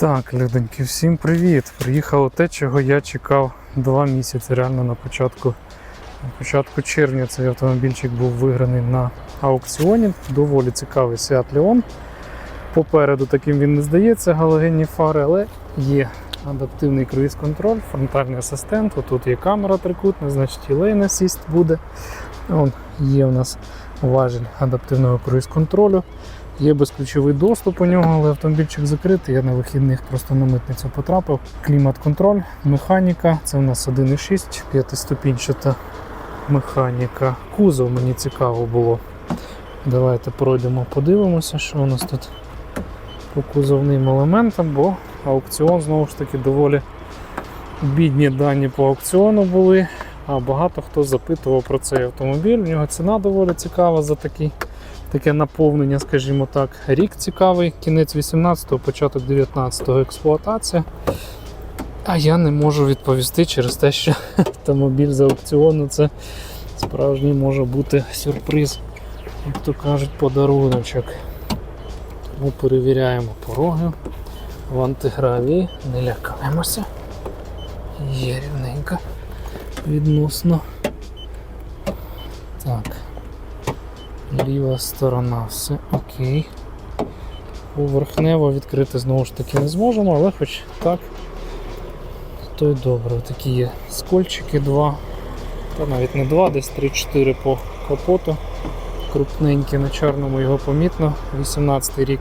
Так, людоньки, всім привіт! Приїхало те, чого я чекав два місяці. Реально на початку, на початку червня цей автомобільчик був виграний на аукціоні. Доволі цікавий Seat Leon. Попереду таким він не здається, галогенні фари, але є адаптивний круїз-контроль, фронтальний асистент. Тут є камера трикутна, значить і лейн асіст буде. Вон, є у нас важіль адаптивного круїз-контролю. Є безключовий доступ у нього, але автомобільчик закритий. Я на вихідних просто на митницю потрапив. Клімат-контроль, механіка. Це у нас 1,6, п'ятиступінчата механіка. Кузов мені цікаво було. Давайте пройдемо, подивимося, що у нас тут по кузовним елементам, бо аукціон знову ж таки доволі бідні дані по аукціону були. А багато хто запитував про цей автомобіль. У нього ціна доволі цікава за такий таке наповнення, скажімо так. Рік цікавий, кінець 18-го, початок 19-го експлуатація. А я не можу відповісти через те, що автомобіль з аукціону це справжній може бути сюрприз, як то кажуть, подаруночок. Тому перевіряємо пороги в антигравії, не лякаємося. Є рівненько відносно. Так. Ліва сторона, все окей. Поверхнево відкрити знову ж таки не зможемо, але хоч так, то й добре. Такі є скольчики два, та навіть не два, десь 3-4 по капоту. Крупненькі на чорному його помітно. 18 рік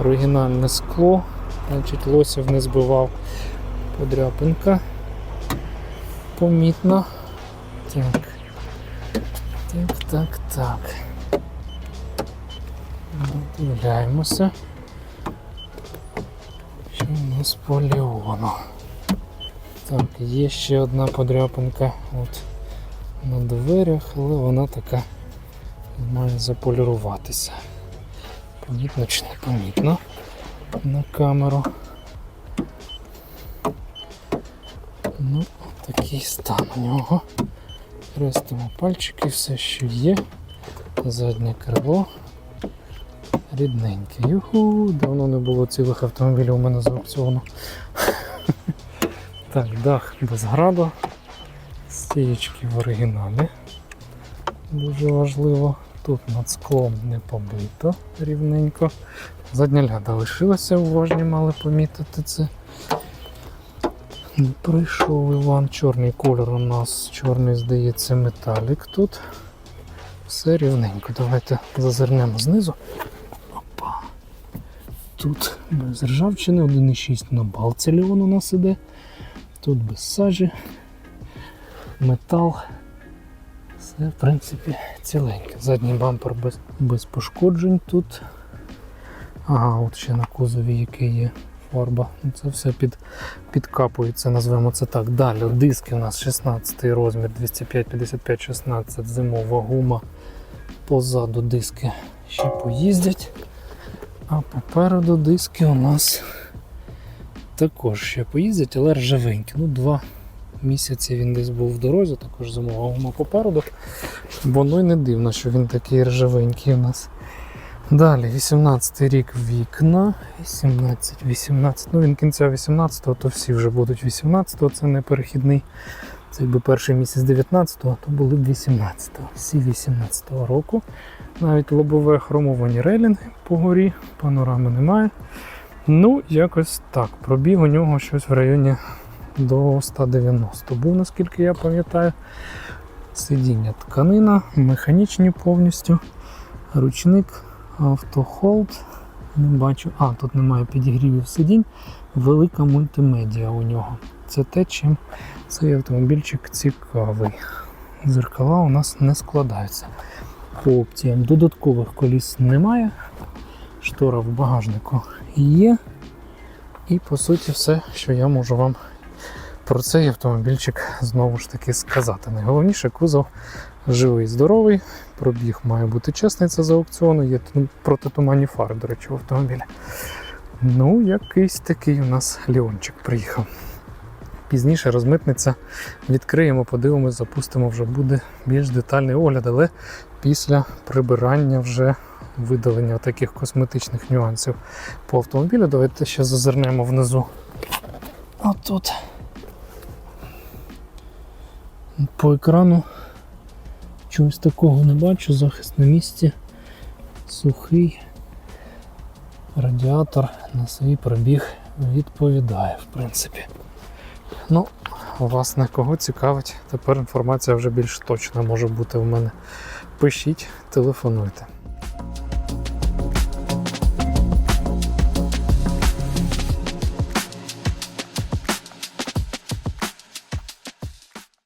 оригінальне скло, значить лосів не збивав подряпинка. Помітно. Так. Так, так, так. Дивляємося. Що у нас по Леону? Так, є ще одна подряпинка от на дверях, але вона така має заполіруватися. Помітно чи не помітно на камеру. Ну, такий стан у нього. Хрестимо пальчики, все, що є. Заднє крило. Рідненьке. Юху, давно не було цілих автомобілів у мене з аукціону. Так, дах без граду. Стієчки в оригіналі. Дуже важливо. Тут над склом не побито рівненько. Задня ляда лишилася, уважні мали помітити це. Прийшов Іван, чорний кольор у нас, чорний, здається, металік тут. Все рівненько. Давайте зазирнемо знизу. Тут без ржавчини 1,6 на балці Леон у нас іде. Тут без сажі, метал. Все, в принципі, ціленьке. Задній бампер без, без пошкоджень тут. Ага, от ще на кузові який є фарба. Це все під, підкапується, назвемо це так. Далі диски у нас 16 розмір 205 55 16 зимова гума. Позаду диски ще поїздять. А попереду диски у нас також ще поїздять, але ржавенькі. Ну, два місяці він десь був в дорозі, також зимова гума попереду. Воно й не дивно, що він такий ржавенький у нас. Далі, 18 рік вікна, 17, 18, ну він кінця 18-го, то всі вже будуть 18-го, це не перехідний. Це якби перший місяць 19-го, то були б 18-го. Всі 18-го року. Навіть лобове хромовані рейлінги по горі, панорами немає. Ну, якось так. Пробіг у нього щось в районі до 190 був, наскільки я пам'ятаю. Сидіння тканина, механічні повністю. Ручник, автохолд. Не бачу. А, тут немає підігрівів сидінь. Велика мультимедіа у нього. Це те, чим цей автомобільчик цікавий. Зеркала у нас не складаються. По опціям додаткових коліс немає. Штора в багажнику є. І по суті все, що я можу вам про цей автомобільчик знову ж таки сказати. Найголовніше кузов живий, здоровий, пробіг має бути чесний, це з аукціону, є ту- протитуманні фари, до речі, в автомобілі. Ну, якийсь такий у нас Леончик приїхав. Пізніше розмитниця відкриємо, подивимось, запустимо, вже буде більш детальний огляд, але після прибирання вже видалення таких косметичних нюансів по автомобілю. Давайте ще зазирнемо внизу. А тут по екрану чогось такого не бачу. Захист на місці. Сухий. Радіатор на свій пробіг відповідає, в принципі. Ну, власне, кого цікавить, тепер інформація вже більш точна може бути в мене. Пишіть, телефонуйте.